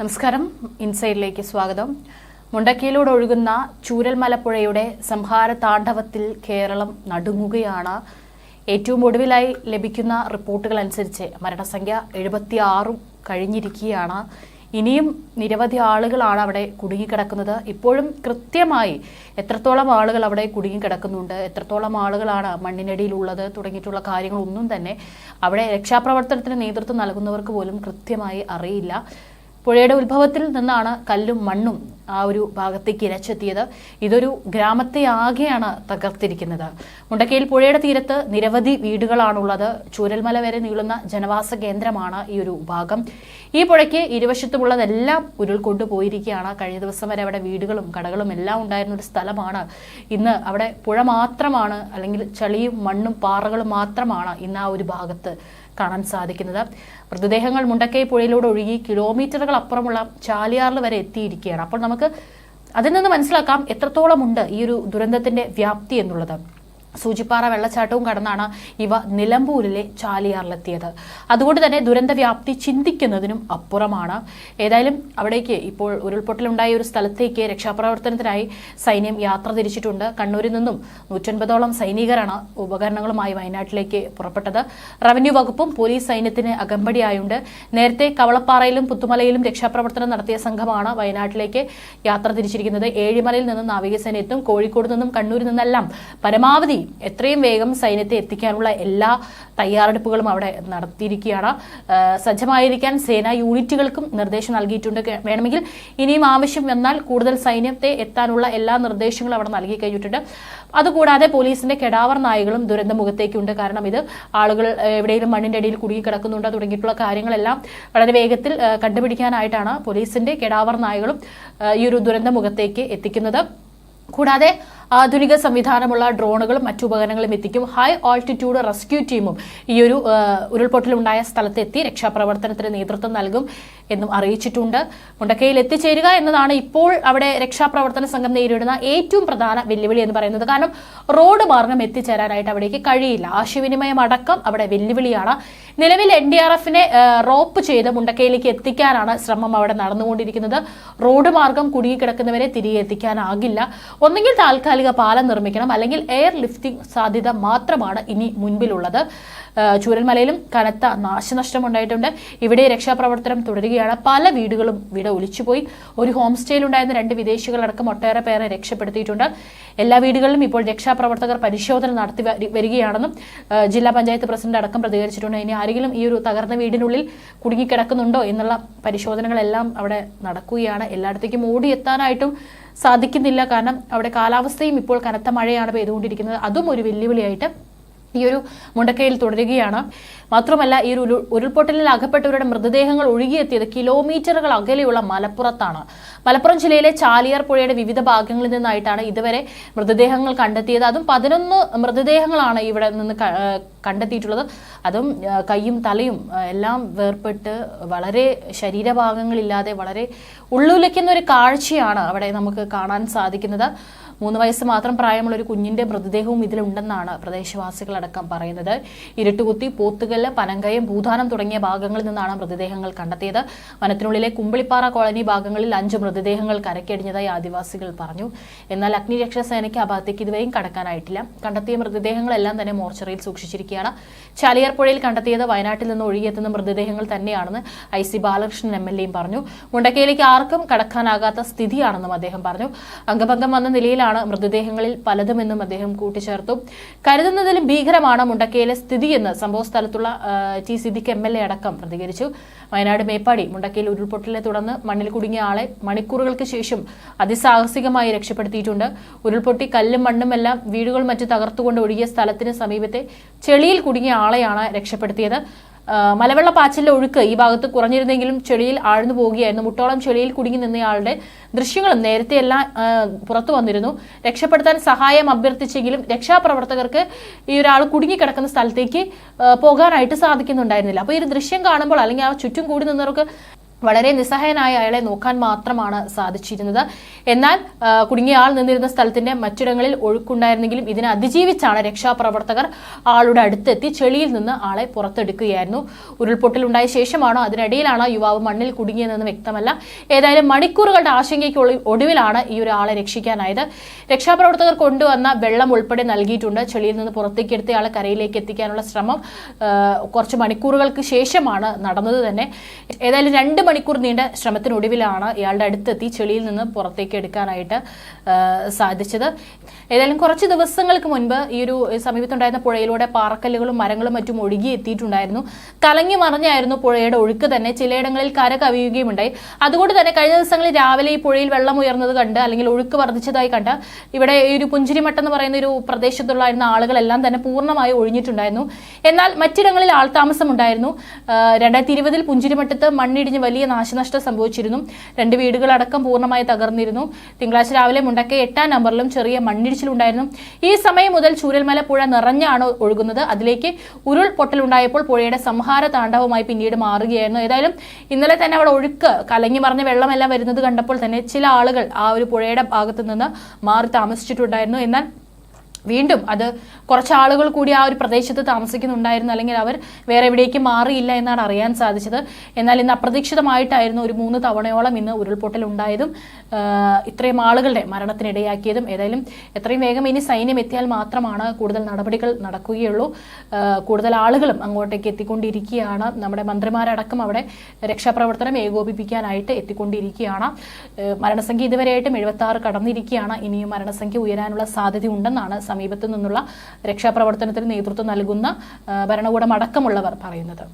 നമസ്കാരം. ഇൻസൈഡിലേക്ക് സ്വാഗതം. മുണ്ടക്കയിലൂടെ ഒഴുകുന്ന ചൂരൽമലപ്പുഴയുടെ സംഹാര താണ്ഡവത്തിൽ കേരളം നടുങ്ങുകയാണ്. ഏറ്റവും ഒടുവിലായി ലഭിക്കുന്ന റിപ്പോർട്ടുകൾ അനുസരിച്ച് മരണസംഖ്യ എഴുപത്തി ആറും കഴിഞ്ഞിരിക്കുകയാണ്. ഇനിയും നിരവധി ആളുകളാണ് അവിടെ കുടുങ്ങിക്കിടക്കുന്നത്. ഇപ്പോഴും കൃത്യമായി എത്രത്തോളം ആളുകൾ അവിടെ കുടുങ്ങിക്കിടക്കുന്നുണ്ട് എത്രത്തോളം ആളുകളാണ് മണ്ണിനടിയിലുള്ളത് തുടങ്ങിയിട്ടുള്ള കാര്യങ്ങളൊന്നും തന്നെ അവിടെ രക്ഷാപ്രവർത്തനത്തിന് നേതൃത്വം നൽകുന്നവർക്ക് പോലും കൃത്യമായി അറിയില്ല. പുഴയുടെ ഉത്ഭവത്തിൽ നിന്നാണ് കല്ലും മണ്ണും ആ ഒരു ഭാഗത്തേക്ക് ഇരച്ചെത്തിയത്. ഇതൊരു ഗ്രാമത്തെ ആകെയാണ് തകർത്തിരിക്കുന്നത്. മുണ്ടക്കയിൽ പുഴയുടെ തീരത്ത് നിരവധി വീടുകളാണുള്ളത്. ചൂരൽമല വരെ നീളുന്ന ജനവാസ കേന്ദ്രമാണ് ഈ ഒരു ഭാഗം. ഈ പുഴയ്ക്ക് ഇരുവശത്തുമുള്ളതെല്ലാം ഉരുൾക്കൊണ്ടു പോയിരിക്കുകയാണ്. കഴിഞ്ഞ ദിവസം വരെ അവിടെ വീടുകളും കടകളും എല്ലാം ഉണ്ടായിരുന്ന ഒരു സ്ഥലമാണ്. ഇന്ന് അവിടെ പുഴ മാത്രമാണ് അല്ലെങ്കിൽ ചളിയും മണ്ണും പാറകളും മാത്രമാണ് ഇന്ന് ആ ഒരു ഭാഗത്ത് കാണാൻ സാധിക്കുന്നത്. മൃതദേഹങ്ങൾ മുണ്ടക്കൈ പുഴയിലൂടെ ഒഴുകി കിലോമീറ്ററുകൾ അപ്പുറമുള്ള ചാലിയാറിൽ വരെ എത്തിയിരിക്കുകയാണ്. അപ്പോൾ നമുക്ക് അതിൽ നിന്ന് മനസ്സിലാക്കാം എത്രത്തോളമുണ്ട് ഈ ഒരു ദുരന്തത്തിന്റെ വ്യാപ്തി എന്നുള്ളത്. സൂചിപ്പാറ വെള്ളച്ചാട്ടവും കടന്നാണ് ഇവ നിലമ്പൂരിലെ ചാലിയാറിലെത്തിയത്. അതുകൊണ്ട് തന്നെ ദുരന്ത വ്യാപ്തി ചിന്തിക്കുന്നതിനും അപ്പുറമാണ്. ഏതായാലും അവിടേക്ക് ഇപ്പോൾ ഉരുൾപൊട്ടലുണ്ടായ ഒരു സ്ഥലത്തേക്ക് രക്ഷാപ്രവർത്തനത്തിനായി സൈന്യം യാത്ര തിരിച്ചിട്ടുണ്ട്. കണ്ണൂരിൽ നിന്നും നൂറ്റൻപതോളം സൈനികരാണ് ഉപകരണങ്ങളുമായി വയനാട്ടിലേക്ക് പുറപ്പെട്ടത്. റവന്യൂ വകുപ്പും പോലീസ് സൈന്യത്തിന് അകമ്പടിയായുണ്ട്. നേരത്തെ കവളപ്പാറയിലും പുത്തുമലയിലും രക്ഷാപ്രവർത്തനം നടത്തിയ സംഘമാണ് വയനാട്ടിലേക്ക് യാത്ര തിരിച്ചിരിക്കുന്നത്. ഏഴിമലയിൽ നിന്നും നാവികസേന എത്തും കോഴിക്കോട് നിന്നും കണ്ണൂരിൽ നിന്നെല്ലാം പരമാവധി എത്രയും വേഗം സൈന്യത്തെ എത്തിക്കാനുള്ള എല്ലാ തയ്യാറെടുപ്പുകളും അവിടെ നടത്തിയിരിക്കുകയാണ്. സജ്ജമായിരിക്കാൻ സേനാ യൂണിറ്റുകൾക്കും നിർദ്ദേശം നൽകിയിട്ടുണ്ട് വേണമെങ്കിൽ ഇനിയും ആവശ്യം വന്നാൽ കൂടുതൽ സൈന്യത്തെ എത്താനുള്ള എല്ലാ നിർദ്ദേശങ്ങളും അവിടെ നൽകി കഴിഞ്ഞിട്ടുണ്ട്. അതുകൂടാതെ പോലീസിന്റെ കെടാവർ നായകളും ദുരന്തമുഖത്തേക്കുണ്ട്. കാരണം ഇത് ആളുകൾ എവിടെയെങ്കിലും മണ്ണിന്റെ അടിയിൽ കുടുങ്ങി കിടക്കുന്നുണ്ട് തുടങ്ങിയിട്ടുള്ള കാര്യങ്ങളെല്ലാം വളരെ വേഗത്തിൽ കണ്ടുപിടിക്കാനായിട്ടാണ് പോലീസിന്റെ കെടാവർ നായകളും ഈ ഒരു ദുരന്തമുഖത്തേക്ക് എത്തിക്കുന്നത്. കൂടാതെ ആധുനിക സംവിധാനമുള്ള ഡ്രോണുകളും മറ്റു ഉപകരണങ്ങളും എത്തിക്കും. ഹൈ ആൾട്ടിറ്റ്യൂഡ് റെസ്ക്യൂ ടീമും ഈ ഒരു ആ, ഉരുൾപൊട്ടലുണ്ടായ സ്ഥലത്തെത്തി രക്ഷാപ്രവർത്തനത്തിന് നേതൃത്വം നൽകും എന്നും അറിയിച്ചിട്ടുണ്ട്. മുണ്ടക്കയിൽ എത്തിച്ചേരുക എന്നതാണ് ഇപ്പോൾ അവിടെ രക്ഷാപ്രവർത്തന സംഘം നേരിടുന്ന ഏറ്റവും പ്രധാന വെല്ലുവിളി എന്ന് പറയുന്നത്. കാരണം റോഡ് മാർഗം എത്തിച്ചേരാനായിട്ട് അവിടേക്ക് കഴിയില്ല. ആശയവിനിമയം അടക്കം അവിടെ വെല്ലുവിളിയാണ്. നിലവിൽ എൻ ഡി ആർ എഫിനെ റോപ്പ് ചെയ്ത് മുണ്ടക്കയിലേക്ക് എത്തിക്കാനാണ് ശ്രമം അവിടെ നടന്നുകൊണ്ടിരിക്കുന്നത്. റോഡ് മാർഗം കുടുങ്ങിക്കിടക്കുന്നവരെ തിരികെ എത്തിക്കാനാകില്ല. ഒന്നെങ്കിൽ താൽക്കാലിക പാലം നിർമ്മിക്കണം. അല്ലെങ്കിൽ എയർ ലിഫ്റ്റിംഗ് സാധ്യത മാത്രമാണ് ഇനി മുൻപിലുള്ളത്. ചൂരൽമലയിലും കനത്ത നാശനഷ്ടം ഉണ്ടായിട്ടുണ്ട്. ഇവിടെ രക്ഷാപ്രവർത്തനം തുടരുകയാണ്. പല വീടുകളും ഇവിടെ ഒലിച്ചുപോയി. ഒരു ഹോം സ്റ്റേയിലുണ്ടായിരുന്ന രണ്ട് വിദേശികളടക്കം ഒട്ടേറെ പേരെ രക്ഷപ്പെടുത്തിയിട്ടുണ്ട്. എല്ലാ വീടുകളിലും ഇപ്പോൾ രക്ഷാപ്രവർത്തകർ പരിശോധന നടത്തി വരികയാണെന്നും ജില്ലാ പഞ്ചായത്ത് പ്രസിഡന്റ് അടക്കം പ്രതികരിച്ചിട്ടുണ്ട്. ഇനി ആരെങ്കിലും ഈ ഒരു തകർന്ന വീടിനുള്ളിൽ കുടുങ്ങിക്കിടക്കുന്നുണ്ടോ എന്നുള്ള പരിശോധനകളെല്ലാം അവിടെ നടക്കുകയാണ്. എല്ലായിടത്തേക്കും ഓടിയെത്താനായിട്ടും സാധിക്കുന്നില്ല. കാരണം അവിടെ കാലാവസ്ഥയും ഇപ്പോൾ കനത്ത മഴയാണ് പെയ്തുകൊണ്ടിരിക്കുന്നത്. അതും ഒരു വെല്ലുവിളിയായിട്ട് ഒരു മുണ്ടക്കയിൽ തുടരുകയാണ്. മാത്രമല്ല ഈ ഒരു ഉരുൾപൊട്ടലിൽ അകപ്പെട്ടവരുടെ മൃതദേഹങ്ങൾ ഒഴുകിയെത്തിയത് കിലോമീറ്ററുകൾ അകലെയുള്ള മലപ്പുറത്താണ്. മലപ്പുറം ജില്ലയിലെ ചാലിയാർ പുഴയുടെ വിവിധ ഭാഗങ്ങളിൽ നിന്നായിട്ടാണ് ഇതുവരെ മൃതദേഹങ്ങൾ കണ്ടെത്തിയത്. അതും പതിനൊന്ന് മൃതദേഹങ്ങളാണ് ഇവിടെ നിന്ന് കണ്ടെത്തിയിട്ടുള്ളത്. അതും കൈയും തലയും എല്ലാം വേർപെട്ട് വളരെ ശരീരഭാഗങ്ങളില്ലാതെ വളരെ ഉള്ളുലയ്ക്കുന്ന ഒരു കാഴ്ചയാണ് അവിടെ നമുക്ക് കാണാൻ സാധിക്കുന്നത്. മൂന്ന് വയസ്സ് മാത്രം പ്രായമുള്ള ഒരു കുഞ്ഞിന്റെ മൃതദേഹവും ഇതിലുണ്ടെന്നാണ് പ്രദേശവാസികളടക്കം പറയുന്നത്. ഇരുട്ടുകുത്തി പോത്തുകല്ല് പനങ്കയം ഭൂതാനം തുടങ്ങിയ ഭാഗങ്ങളിൽ നിന്നാണ് മൃതദേഹങ്ങൾ കണ്ടെത്തിയത്. വനത്തിനുള്ളിലെ കുമ്പിളിപ്പാറ കോളനി ഭാഗങ്ങളിൽ അഞ്ച് മൃതദേഹങ്ങൾ കരക്കടിഞ്ഞതായി ആദിവാസികൾ പറഞ്ഞു. എന്നാൽ അഗ്നിരക്ഷാ സേനയ്ക്ക് ആ ഭാഗത്തേക്ക് ഇതുവരെയും കടക്കാനായിട്ടില്ല. കണ്ടെത്തിയ മൃതദേഹങ്ങളെല്ലാം തന്നെ മോർച്ചറിയിൽ സൂക്ഷിച്ചിരിക്കുകയാണ്. ചാലിയാർ പുഴയിൽ കണ്ടെത്തിയത് വയനാട്ടിൽ നിന്ന് ഒഴുകിയെത്തുന്ന മൃതദേഹങ്ങൾ തന്നെയാണെന്ന് I C Balakrishnan M L എയും പറഞ്ഞു. മുണ്ടക്കയിലേക്ക് ആർക്കും കടക്കാനാകാത്ത സ്ഥിതിയാണെന്നും അദ്ദേഹം പറഞ്ഞു. അംഗഭംഗം വന്ന നിലയിലാണ് മൃതദേഹങ്ങളിൽ പലതുമെന്നും അദ്ദേഹം കൂട്ടിച്ചേർത്തു. കരുതുന്നതിലും ഭീകരമാണ് മുണ്ടക്കയിലെ സ്ഥിതിയെന്ന് സംഭവ സ്ഥലത്തുള്ള T Siddique M L A അടക്കം പ്രതികരിച്ചു. വയനാട് മേപ്പാടി മുണ്ടക്കയിൽ ഉരുൾപൊട്ടലിനെ തുടർന്ന് മണ്ണിൽ കുടുങ്ങിയ ആളെ മണിക്കൂറുകൾക്ക് ശേഷം അതിസാഹസികമായി രക്ഷപ്പെടുത്തിയിട്ടുണ്ട്. ഉരുൾപൊട്ടി കല്ലും മണ്ണുമെല്ലാം വീടുകൾ മറ്റു തകർത്തുകൊണ്ട് ഒഴുകിയ സ്ഥലത്തിന് സമീപത്തെ ചെളിയിൽ കുടുങ്ങിയ ആളെയാണ് രക്ഷപ്പെടുത്തിയത്. ആ, മലവെള്ളപ്പാച്ചിലിന്റെ ഒഴുക്ക് ഈ ഭാഗത്ത് കുറഞ്ഞിരുന്നെങ്കിലും ചെളിയിൽ ആഴ്ന്നു പോവുകയായിരുന്നു. മുട്ടോളം ചെളിയിൽ കുടുങ്ങി നിന്നയാളുടെ ദൃശ്യങ്ങളും നേരത്തെ എല്ലാം പുറത്തു വന്നിരുന്നു. രക്ഷപ്പെടുത്താൻ സഹായം അഭ്യർത്ഥിച്ചെങ്കിലും രക്ഷാപ്രവർത്തകർക്ക് ഈ ഒരാൾ കുടുങ്ങിക്കിടക്കുന്ന സ്ഥലത്തേക്ക് പോകാനായിട്ട് സാധിക്കുന്നുണ്ടായിരുന്നില്ല. അപ്പോൾ ഈ ഒരു ദൃശ്യം കാണുമ്പോൾ അല്ലെങ്കിൽ ആ ചുറ്റും കൂടി നിന്നവർക്ക് വളരെ നിസ്സഹായനായ അയാളെ നോക്കാൻ മാത്രമാണ് സാധിച്ചിരുന്നത്. എന്നാൽ കുടുങ്ങിയ ആൾ നിന്നിരുന്ന സ്ഥലത്തിന്റെ മറ്റിടങ്ങളിൽ ഒഴുക്കുണ്ടായിരുന്നെങ്കിലും ഇതിനെ അതിജീവിച്ചാണ് രക്ഷാപ്രവർത്തകർ ആളുടെ അടുത്തെത്തി ചെളിയിൽ നിന്ന് ആളെ പുറത്തെടുക്കുകയായിരുന്നു. ഉരുൾപൊട്ടൽ ഉണ്ടായ ശേഷമാണോ അതിനിടയിലാണ് യുവാവ് മണ്ണിൽ കുടുങ്ങിയതെന്ന് വ്യക്തമല്ല. ഏതായാലും മണിക്കൂറുകളുടെ ആശങ്കയ്ക്ക് ഒടുവിലാണ് ഈ ഒരു ആളെ രക്ഷിക്കാനായത്. രക്ഷാപ്രവർത്തകർ കൊണ്ടുവന്ന വെള്ളം ഉൾപ്പെടെ നൽകിയിട്ടുണ്ട്. ചെളിയിൽ നിന്ന് പുറത്തേക്ക് എടുത്ത ആളെ കരയിലേക്ക് എത്തിക്കാനുള്ള ശ്രമം കുറച്ച് മണിക്കൂറുകൾക്ക് ശേഷമാണ് നടന്നത് തന്നെ. ഏതായാലും രണ്ട് മണിക്കൂർ നീണ്ട ശ്രമത്തിനൊടുവിലാണ് ഇയാളുടെ അടുത്തെത്തി ചെളിയിൽ നിന്ന് പുറത്തേക്ക് എടുക്കാനായിട്ട് സാധിച്ചത്. ഏതായാലും കുറച്ച് ദിവസങ്ങൾക്ക് മുൻപ് ഈ ഒരു സമീപത്തുണ്ടായിരുന്ന പുഴയിലൂടെ പാറക്കല്ലുകളും മരങ്ങളും മറ്റും ഒഴുകി എത്തിയിട്ടുണ്ടായിരുന്നു. കലങ്ങി മറിഞ്ഞായിരുന്നു പുഴയുടെ ഒഴുക്ക് തന്നെ. ചിലയിടങ്ങളിൽ കര കവിയുകയുമുണ്ടായി. അതുകൊണ്ട് തന്നെ കഴിഞ്ഞ ദിവസങ്ങളിൽ രാവിലെ ഈ പുഴയിൽ വെള്ളം ഉയർന്നത് കണ്ട് അല്ലെങ്കിൽ ഒഴുക്ക് വർദ്ധിച്ചതായി കണ്ട് ഇവിടെ ഈ ഒരു പുഞ്ചിരിമട്ടം എന്ന് പറയുന്ന ഒരു പ്രദേശത്തുള്ളായിരുന്ന ആളുകളെല്ലാം തന്നെ പൂർണമായി ഒഴിഞ്ഞിട്ടുണ്ടായിരുന്നു. എന്നാൽ മറ്റിടങ്ങളിൽ ആൾതാമസം ഉണ്ടായിരുന്നു രണ്ടായിരത്തി ഇരുപതിൽ പുഞ്ചിരിമട്ടത്ത് മണ്ണിടിഞ്ഞ് വലിയ നാശനഷ്ടം സംഭവിച്ചിരുന്നു. രണ്ട് വീടുകളടക്കം പൂർണമായി തകർന്നിരുന്നു. തിങ്കളാഴ്ച രാവിലെ മുണ്ടക്കെ എട്ടാം നമ്പറിലും ചെറിയ മണ്ണിടിച്ചിലുണ്ടായിരുന്നു. ഈ സമയം മുതൽ ചൂരൽമല പുഴ നിറഞ്ഞാണ് ഒഴുകുന്നത്. അതിലേക്ക് ഉരുൾ പൊട്ടലുണ്ടായപ്പോൾ പുഴയുടെ സംഹാര താണ്ഡവമായി പിന്നീട് മാറുകയായിരുന്നു. ഏതായാലും ഇന്നലെ തന്നെ അവിടെ ഒഴുക്ക് കലങ്ങി മറിഞ്ഞ വെള്ളമെല്ലാം വരുന്നത് കണ്ടപ്പോൾ തന്നെ ചില ആളുകൾ ആ ഒരു പുഴയുടെ ഭാഗത്ത് നിന്ന് മാറി താമസിച്ചിട്ടുണ്ടായിരുന്നു. എന്നാൽ വീണ്ടും അത് കുറച്ച് ആളുകൾ കൂടി ആ ഒരു പ്രദേശത്ത് താമസിക്കുന്നുണ്ടായിരുന്നു അല്ലെങ്കിൽ അവർ വേറെ എവിടേക്ക് മാറിയില്ല എന്നാണ് അറിയാൻ സാധിച്ചത്. എന്നാൽ ഇന്ന് അപ്രതീക്ഷിതമായിട്ടായിരുന്നു ഒരു മൂന്ന് തവണയോളം ഇന്ന് ഉരുൾപൊട്ടൽ ഉണ്ടായതും ഇത്രയും ആളുകളുടെ മരണത്തിനിടയാക്കിയതും. ഏതായാലും എത്രയും വേഗം ഇനി സൈന്യം എത്തിയാൽ മാത്രമാണ് കൂടുതൽ നടപടികൾ നടക്കുകയുള്ളൂ. കൂടുതൽ ആളുകളും അങ്ങോട്ടേക്ക് എത്തിക്കൊണ്ടിരിക്കുകയാണ്. നമ്മുടെ മന്ത്രിമാരടക്കം അവിടെ രക്ഷാപ്രവർത്തനം ഏകോപിപ്പിക്കാനായിട്ട് എത്തിക്കൊണ്ടിരിക്കുകയാണ്. മരണസംഖ്യ ഇതുവരെയായിട്ടും എഴുപത്തി കടന്നിരിക്കുകയാണ്. ഇനിയും മരണസംഖ്യ ഉയരാനുള്ള സാധ്യത സാധ്യതയുണ്ടെന്നാണ് സമീപത്തു നിന്നുള്ള രക്ഷാപ്രവർത്തനത്തിന് നേതൃത്വം നൽകുന്ന ഭരണകൂടം അടക്കമുള്ളവർ പറയുന്നത്.